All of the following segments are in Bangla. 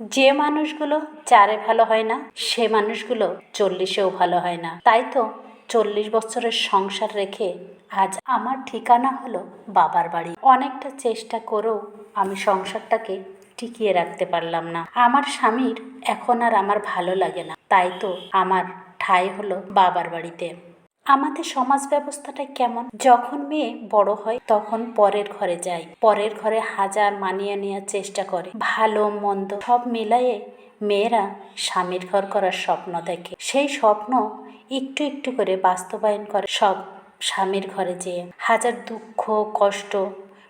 যে মানুষগুলো চারে ভালো হয় না, সে মানুষগুলো চল্লিশেও ভালো হয় না। তাই তো চল্লিশ বছরের সংসার রেখে আজ আমার ঠিকানা হলো বাবার বাড়ি। অনেকটা চেষ্টা করেও আমি সংসারটাকে টিকিয়ে রাখতে পারলাম না। আমার স্বামীর এখন আর আমার ভালো লাগে না। তাই তো আমার ঠাঁই হলো বাবার বাড়িতে। আমাদের সমাজ ব্যবস্থাটা কেমন? যখন মেয়ে বড় হয়, তখন পরের ঘরে যায়। পরের ঘরে হাজার মানিয়ে নেওয়ার চেষ্টা করে। ভালো, মন্দ সব মিলাইয়ে মেয়েরা স্বামীর ঘর করার স্বপ্ন দেখে। সেই স্বপ্ন একটু একটু করে বাস্তবায়ন করে। সব স্বামীর ঘরে যেয়ে হাজার দুঃখ, কষ্ট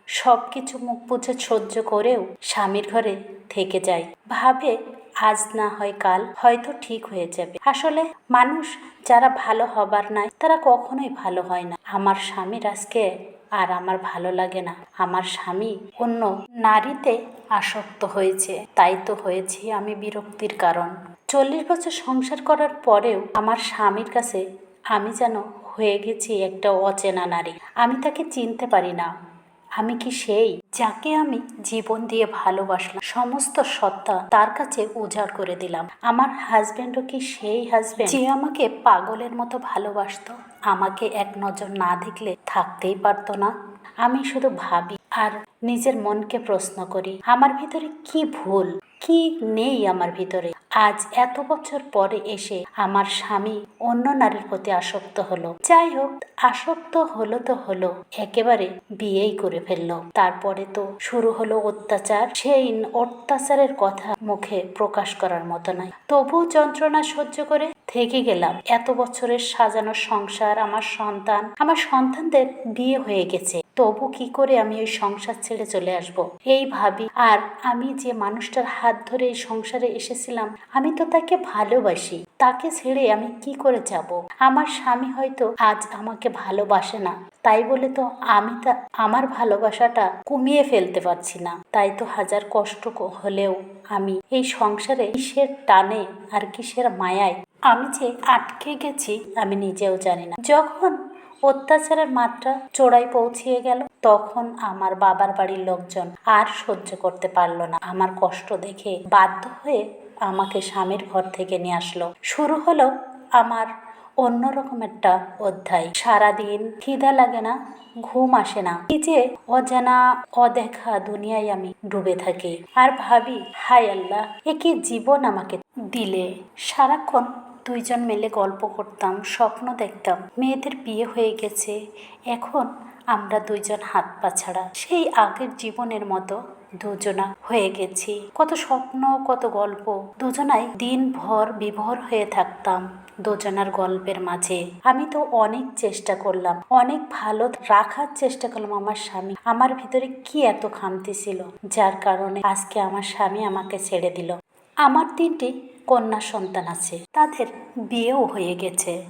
সব কিছু মুখ বুঝে সহ্য করেও স্বামীর ঘরে থেকে যায়। ভাবে আজ না হয় কাল, হয়তো ঠিক হয়ে যাবে। আসলে মানুষ যারা ভালো হবার নাই, তারা কখনোই ভালো হয় না। আমার স্বামীর আজকে আর আমার ভালো লাগে না। আমার স্বামী অন্য নারীতে আসক্ত হয়েছে। তাই তো হয়েছি আমি বিরক্তির কারণ। চল্লিশ বছর সংসার করার পরেও আমার স্বামীর কাছে আমি যেন হয়ে গেছি একটা অচেনা নারী। আমি তাকে চিনতে পারি না। আমি কি সেই যাকে আমি জীবন দিয়ে ভালোবাসলাম? সমস্ত সত্তা তার কাছে উজাড় করে দিলাম। আমার হাজব্যান্ডও কি সেই হাজব্যান্ড যে আমাকে পাগলের মতো ভালোবাসত, আমাকে এক নজর না দেখলে থাকতেই পারতো না। আমি শুধু ভাবি আর নিজের মনকে প্রশ্ন করি, আমার ভিতরে কি ভুল? কি নেই আমার ভিতরে? আজ এত বছর পরে এসে আমার স্বামী অন্য নারীর প্রতি আসক্ত হলো। যাই হোক, আসক্ত হলো তো হলো, একেবারে বিয়েই করে ফেলল। তারপরে তো শুরু হলো অত্যাচার, সেই অত্যাচারের কথা মুখে প্রকাশ করার মতো নয় তবু যন্ত্রণা সহ্য করে থেকে গেলাম। এত বছরের সাজানো সংসার, আমার সন্তান, আমার সন্তানদের বিয়ে হয়ে গেছে। তবু কি করে আমি ওই সংসার ছেড়ে চলে আসব। এই ভাবি, আর আমি যে মানুষটার হাত ধরে এই সংসারে এসেছিলাম, আমি তো তাকে ভালোবাসি। তাকে ছেড়ে আমি কি করে যাব? আমার স্বামী হয়তো আজ আমাকে ভালোবাসে না। তাই বলে তো আমি তা, আমার ভালোবাসাটা কমিয়ে ফেলতে পারছি না। তাই তো হাজার কষ্ট হলেও আমি এই সংসারে কিসের টানে আর কিসের মায়ায় আমি যে আটকে গেছি, আমি নিজেও জানি না। যখন অত্যাচারের মাত্রা চোড়ায় পৌঁছিয়ে গেল। তখন আমার বাবার বাড়ির লোকজন আর সহ্য করতে পারল না। আমার কষ্ট দেখে বাধ্য হয়ে আমাকে স্বামীর ঘর থেকে নিয়ে আসলো। শুরু হলো আমার অন্যরকম একটা অধ্যায়। সারাদিন খিদা লাগে না, ঘুম আসে না। এই যে অজানা, অদেখা দুনিয়ায় আমি ডুবে থাকি। আর ভাবি, হায় আল্লাহ, এ কি জীবন আমাকে দিলে? সারাক্ষণ দুইজন মিলে গল্প করতাম, স্বপ্ন দেখতাম। মেয়েদের বিয়ে হয়ে গেছে, এখন আমরা দুইজন হাত পা ছাড়া। সেই আগের জীবনের মতো দুজনা হয়ে গেছি। কত স্বপ্ন, কত গল্প, দুজনাই দিনভর বিভোর হয়ে থাকতাম দুজনার গল্পের মাঝে। আমি তো অনেক চেষ্টা করলাম, অনেক ভালো রাখার চেষ্টা করলাম আমার স্বামী। আমার ভিতরে কি এত খামতি ছিল, যার কারণে আজকে আমার স্বামী আমাকে ছেড়ে দিল। আমার তিনটি কন্যা সন্তান আছে। তাদের বিয়েও হয়ে গেছে।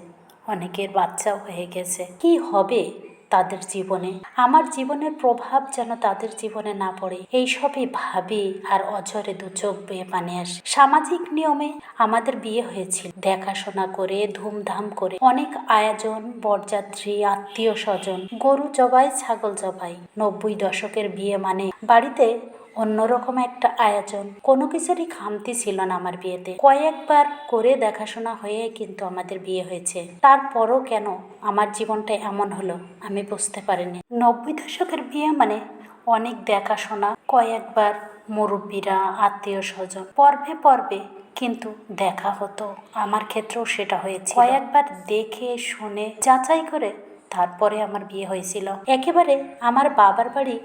অনেকের বাচ্চাও হয়ে গেছে। কি হবে তাদের জীবনে? আমার জীবনের প্রভাব যেন তাদের জীবনে না পড়ে এইসবই ভাবি আর অঝরে দু চোখ বেয়ে পানি আসে। সামাজিক নিয়মে আমাদের বিয়ে হয়েছিল। দেখাশোনা করে, ধুমধাম করে অনেক আয়োজন, বরযাত্রী, আত্মীয় স্বজন, গরু জবাই, ছাগল জবাই। নব্বই দশকের বিয়ে মানে বাড়িতে অন্যরকম একটা আয়োজন। কোনো কিছুরই খামতি ছিল না আমার বিয়েতে। কয়েকবার করে দেখাশোনা হয়ে কিন্তু আমাদের বিয়ে হয়েছে। তারপরও কেন আমার জীবনটা এমন হলো আমি বুঝতে পারিনি। নব্বই দশকের বিয়ে মানে অনেক দেখাশোনা, কয়েকবার মুরব্বীরা, আত্মীয় স্বজন। পর্বে পর্বে কিন্তু দেখা হতো। আমার ক্ষেত্রেও সেটা হয়েছে কয়েকবার দেখে, শুনে, যাচাই করে তারপরে আমার বিয়ে হয়েছিল। একেবারে আমার বাবার বাড়ি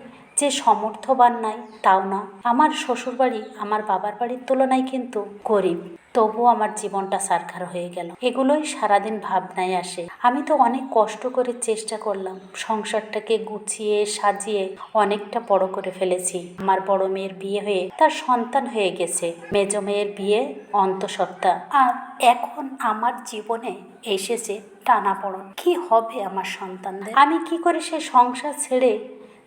যে সমর্থবান নাই, তাও না। আমার শ্বশুরবাড়ি, আমার বাবার বাড়ির তুলনায় কিন্তু গরিব। তবুও আমার জীবনটা সারখার হয়ে গেল। এগুলোই সারাদিন ভাবনায় আসে। আমি তো অনেক কষ্ট করে চেষ্টা করলাম। সংসারটাকে গুছিয়ে, সাজিয়ে অনেকটা বড় করে ফেলেছি। আমার বড় মেয়ের বিয়ে হয়ে তার সন্তান হয়ে গেছে। মেজ মেয়ের বিয়ে অন্তঃসত্ত্বা। আর এখন আমার জীবনে এসেছে টানাপড়ন। কি হবে আমার সন্তানদের? আমি কি করে সে সংসার ছেড়ে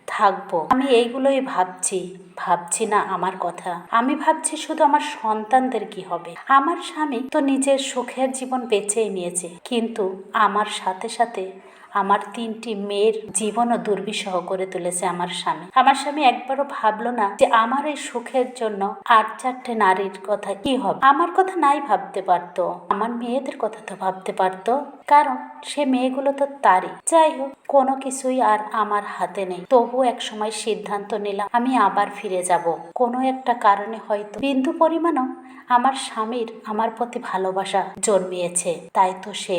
থাকব। আমি এইগুলোই ভাবছি। ভাবছি না আমার কথা। আমি ভাবছি শুধু আমার সন্তানদের কি হবে। আমার স্বামী তো নিজের সুখের জীবন বেছেই নিয়েছে। কিন্তু আমার সাথে সাথে আমার তিনটি মেয়ের জীবনও দুর্বিষহ করে তুলেছে আমার স্বামী। আমার স্বামী একবারও ভাবলো না যে আমার এই সুখের জন্য আর চারটে নারীর কথা কি হবে। আমার কথা নাই ভাবতে পারতো। আমার মেয়েদের কথা তো ভাবতে পারতো। কারণ সে মেয়েগুলো তো তারই। যাই হোক, কোনো কিছুই আর আমার হাতে নেই। তবু এক সময় সিদ্ধান্ত নিলাম, আমি আবার ফিরে যাব। কোনো একটা কারণে হয়তো বিন্দু পরিমাণও আমার স্বামীর আমার প্রতি ভালোবাসা জন্মিয়েছে। তাই তো সে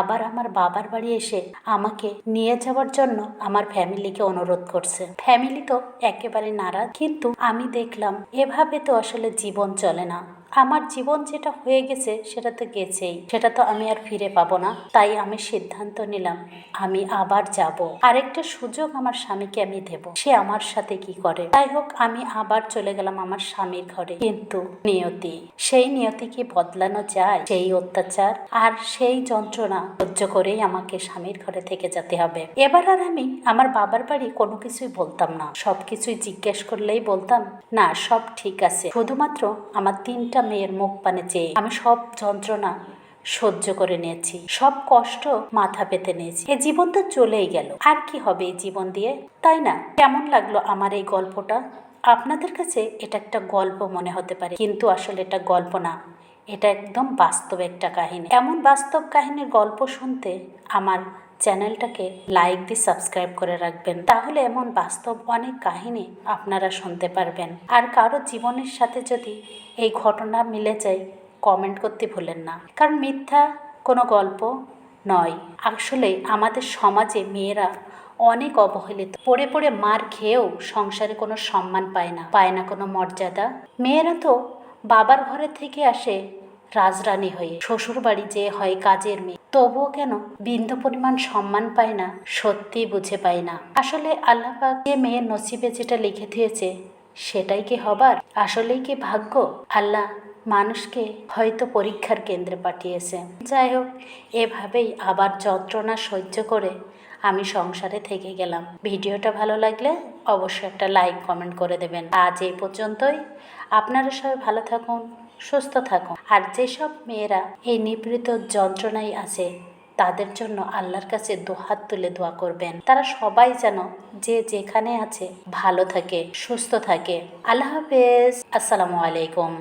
আবার আমার বাবার বাড়ি এসে আমাকে নিয়ে যাওয়ার জন্য আমার ফ্যামিলিকে অনুরোধ করছে। ফ্যামিলি তো একেবারে নারাজ, কিন্তু আমি দেখলাম এভাবে তো আসলে জীবন চলে না। আমার জীবন যেটা হয়ে গেছে সেটা তো গেছেই। সেটা তো আমি আর ফিরে পাবো না। তাই আমি সিদ্ধান্ত নিলাম, আমি আবার যাব। আরেকটা সুযোগ আমার স্বামীকে আমি দেব। সে আমার সাথে কি করে? যাই হোক, আমি আবার চলে গেলাম আমার স্বামীর ঘরে। কিন্তু নিয়তি, সেই নিয়তি কি বদলানো যায়? সেই অত্যাচার আর সেই যন্ত্রণা সহ্য করেই আমাকে স্বামীর ঘরে থেকে যেতে হবে। এবার আর আমি আমার বাবার বাড়ি কোনো কিছুই বলতাম না। সব কিছুই জিজ্ঞেস করলেই বলতাম, না, সব ঠিক আছে। শুধুমাত্র আমার তিনটা মেয়ের মুখ পানে চেয়ে আমি সব যন্ত্রণা সহ্য করে নিয়েছি। সব কষ্ট মাথা পেতে নিয়েছি। এ জীবন তো চলেই গেল। আর কি হবে এই জীবন দিয়ে? তাই না? কেমন লাগল আমার এই গল্পটা? আপনাদের কাছে এটা একটা গল্প মনে হতে পারে। কিন্তু আসলে এটা গল্প না। এটা একদম বাস্তব একটা কাহিনী। এমন বাস্তব কাহিনীর গল্প শুনতে আমার চ্যানেলটাকে লাইক দিয়ে সাবস্ক্রাইব করে রাখবেন। তাহলে এমন বাস্তব অনেক কাহিনী আপনারা শুনতে পারবেন। আর কারও জীবনের সাথে যদি এই ঘটনা মিলে যায় কমেন্ট করতে ভুলেন না। কারণ মিথ্যা কোনো গল্প নয়। আসলে আমাদের সমাজে মেয়েরা অনেক অবহেলিত। পড়ে পড়ে মার খেয়েও সংসারে কোনো সম্মান পায় না পায় না কোনো মর্যাদা। মেয়েরা তো বাবার ঘরে থেকে আসে রাজরানী হয়ে। শ্বশুর বাড়ি যে হয় কাজের মেয়ে। তবুও কেন? বিন্দু পরিমাণ সম্মান পায় না সত্যি বুঝে পায় না। আসলে আল্লাহ পাক যে মেয়ের নসিবে যেটা লিখে দিয়েছে, সেটাই কি হবার? আসলেই কি ভাগ্য? আল্লাহ মানুষকে হয়তো পরীক্ষার কেন্দ্রে পাঠিয়েছে। যাই হোক, এভাবেই আবার যন্ত্রণা সহ্য করে আমি সংসারে থেকে গেলাম। ভিডিওটা ভালো লাগলে অবশ্যই একটা লাইক, কমেন্ট করে দেবেন। আজ এই পর্যন্তই। আপনারা সবাই ভালো থাকুন, সুস্থ থাকুন। আর যেসব মেয়েরা এই নিবৃত যন্ত্রণায় আছে, তাদের জন্য আল্লাহর কাছে দুহাত তুলে দোয়া করবেন। তারা সবাই যেন যে যেখানে আছে, ভালো থাকে, সুস্থ থাকে। আল্লাহ হাফেজ। আসসালামু আলাইকুম।